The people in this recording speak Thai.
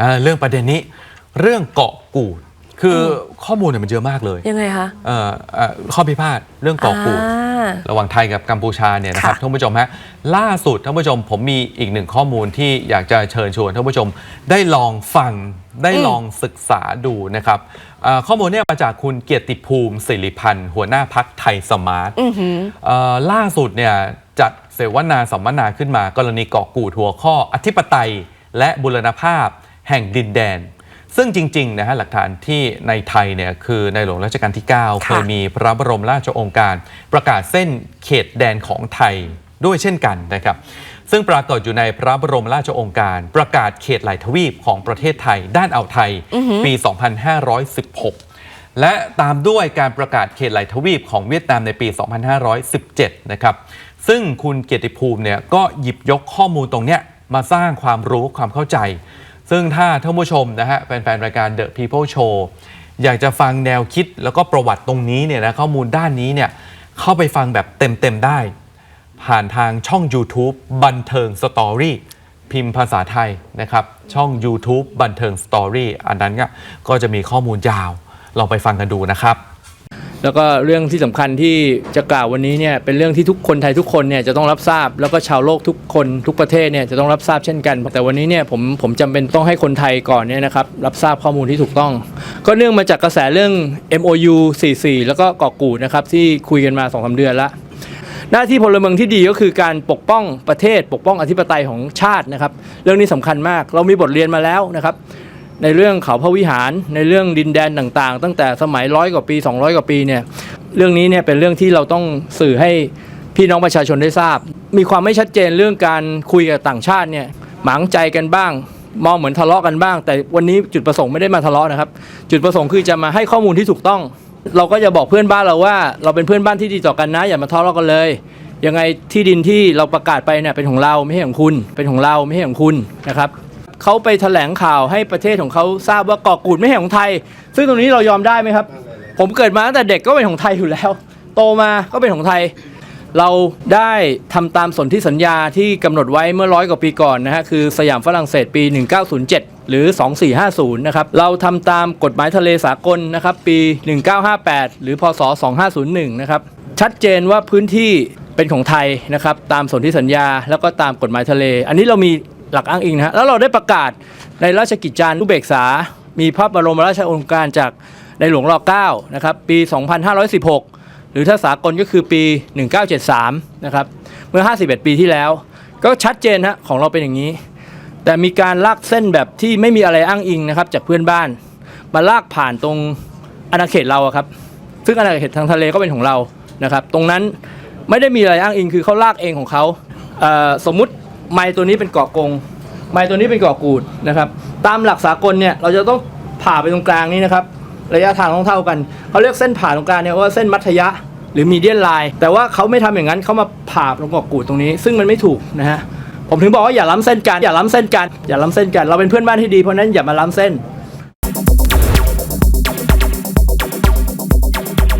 อ่าเรื่องประเด็นนี้เรื่องเกาะกูด คืออข้อมูลเนี่ยมันเยอะมากเลยยังไงคะ เอ่อเอ่อข้อพิพาทเรื่องเกาะกูด อ่าระหว่างไทยกับกัมพูชาเนี่ยนะครับค่ะท่านผู้ชมฮะล่าสุดท่านผู้ชมผมมีอีกหนึ่งข้อมูลที่อยากจะเชิญชวนท่านผู้ชมได้ลองฟังได้ลองศึกษาดูนะครับเอ่อข้อมูลเนี่ยมาจากคุณเกียรติภูมิสิริพันธ์หัวหน้าพักไทยสมาร์ท อือหือ เอ่อล่าสุดเนี่ยจัดเสวนาสัมมนาขึ้นมากรณีเกาะกูดหัวข้ออธิปไตยและบุรณภาพ แห่งดินแดน ซึ่งจริงๆนะฮะหลักฐานที่ในไทยเนี่ยคือในหลวงรัชกาลที่ 9 เคยมีพระบรมราชโองการ ประกาศเส้นเขตแดนของไทยด้วยเช่นกันนะครับ ซึ่งปรากฏอยู่ในพระบรมราชโองการ ประกาศเขตหลายทวีปของประเทศไทย ด้านอ่าวไทยปี 2516และตามด้วยการประกาศเขตไหลทวีปของเวียดนามในปี 2517 นะครับ ซึ่งคุณเกียรติภูมิเนี่ยก็หยิบยกข้อมูลตรงเนี้ยมาสร้างความรู้ความเข้าใจ ซึ่งถ้าท่านผู้ชมนะฮะแฟนๆ รายการ The People Show อยากจะฟังแนวคิดแล้วก็ประวัติตรงนี้เนี่ยนะข้อมูลด้านนี้เนี่ยเข้าไปฟังแบบเต็มๆ ได้ ผ่านทางช่อง YouTube บันเทิงสตอรี่พิมพ์ภาษาไทยนะครับ ช่อง YouTube บันเทิงสตอรี่อันนั้นก็ก็จะมีข้อมูลยาวลองไปฟังกันดูนะครับ แล้วก็เรื่องที่สำคัญที่จะกล่าววันนี้เนี่ยเป็นเรื่องที่ทุกคนไทยทุกคนเนี่ยจะต้องรับทราบ แล้วก็ชาวโลกทุกคนทุกประเทศเนี่ยจะต้องรับทราบเช่นกัน แต่วันนี้เนี่ยผมผมจำเป็นต้องให้คนไทยก่อนเนี่ยนะครับรับทราบข้อมูลที่ถูกต้อง ก็เนื่องมาจากกระแสเรื่อง MOU 44 แล้วก็เกาะกูดนะครับที่คุยกันมา2อสเดือนละหน้าที่พลเมืองที่ดีก็คือการปกป้องประเทศ ปกป้องอธิปไตยของชาตินะครับ เรื่องนี้สำคัญมาก เรามีบทเรียนมาแล้วนะครับ ในเรื่องเขาพระวิหารในเรื่องดินแดนต่างๆ ตั้งแต่สมัยร้อยกว่าปี 200 กว่าปีเนี่ยเรื่องนี้เนี่ยเป็นเรื่องที่เราต้องสื่อให้พี่น้องประชาชนได้ทราบ มีความไม่ชัดเจนเรื่องการคุยกับต่างชาติเนี่ยหมางใจกันบ้าง มองเหมือนทะเลาะกันบ้าง แต่วันนี้จุดประสงค์ไม่ได้มาทะเลาะนะครับ จุดประสงค์คือจะมาให้ข้อมูลที่ถูกต้อง เราก็จะบอกเพื่อนบ้านเราว่า เราเป็นเพื่อนบ้านที่ดีต่อกันนะ อย่ามาทะเลาะกันเลยยังไงที่ดินที่เราประกาศไปเนี่ยเป็นของเราไม่ใช่ของคุณ เป็นของเราไม่ใช่ของคุณนะครับ เขาไปแถลงข่าวให้ประเทศของเขาทราบว่าเกาะกูดไม่ใช่ของไทย ซึ่งตรงนี้เรายอมได้ไหมครับ ผมเกิดมาตั้งแต่เด็กก็เป็นของไทยอยู่แล้ว โตมาก็เป็นของไทย เราได้ทำตามสนธิสัญญาที่กำหนดไว้เมื่อร้อยกว่าปีก่อนนะฮะคือสยามฝรั่งเศสปี 1907 หรือ 2450 นะครับ เราทำตามกฎหมายทะเลสากลนะครับปี 1958 หรือพศ 2501 นะครับชัดเจนว่าพื้นที่เป็นของไทยนะครับตามสนธิสัญญาแล้วก็ตามกฎหมายทะเล อันนี้เรามี หลักอ้างอิงนะฮะแล้วเราได้ประกาศในราชกิจจานุเบกษา มีพระบรมราชโองการจากในหลวงร9นะครับปี 2516 หรือถ้าสากลก็คือปี 1973 นะครับ เมื่อ 51 ปีที่แล้ว ก็ชัดเจนฮะของเราเป็นอย่างนี้ แต่มีการลากเส้นแบบที่ไม่มีอะไรอ้างอิงนะครับจากเพื่อนบ้าน มาลากผ่านตรงอาณาเขตเราอะครับ ซึ่งอาณาเขตทางทะเลก็เป็นของเรานะครับ ตรงนั้นไม่ได้มีอะไรอ้างอิงคือเขาลากเองของเขาเสมมุติ ไม้ตัวนี้เป็นเกาะกง ไม้ตัวนี้เป็นเกาะกูดนะครับ ตามหลักสากลเนี่ยเราจะต้องผ่าไปตรงกลางนี้นะครับ ระยะทางต้องเท่ากัน เขาเรียกเส้นผ่าตรงกลางเนี่ยว่าเส้นมัธยะหรือมีเดียนไลน์แต่ว่าเขาไม่ทำอย่างนั้นเขามาผ่าตรงเกาะกูดตรงนี้ ซึ่งมันไม่ถูกนะฮะผมถึงบอกว่าอย่าล้ำเส้นกันอย่าล้ำเส้นกันอย่าล้ำเส้นกันเราเป็นเพื่อนบ้านที่ดีเพราะนั้นอย่ามาล้ำเส้น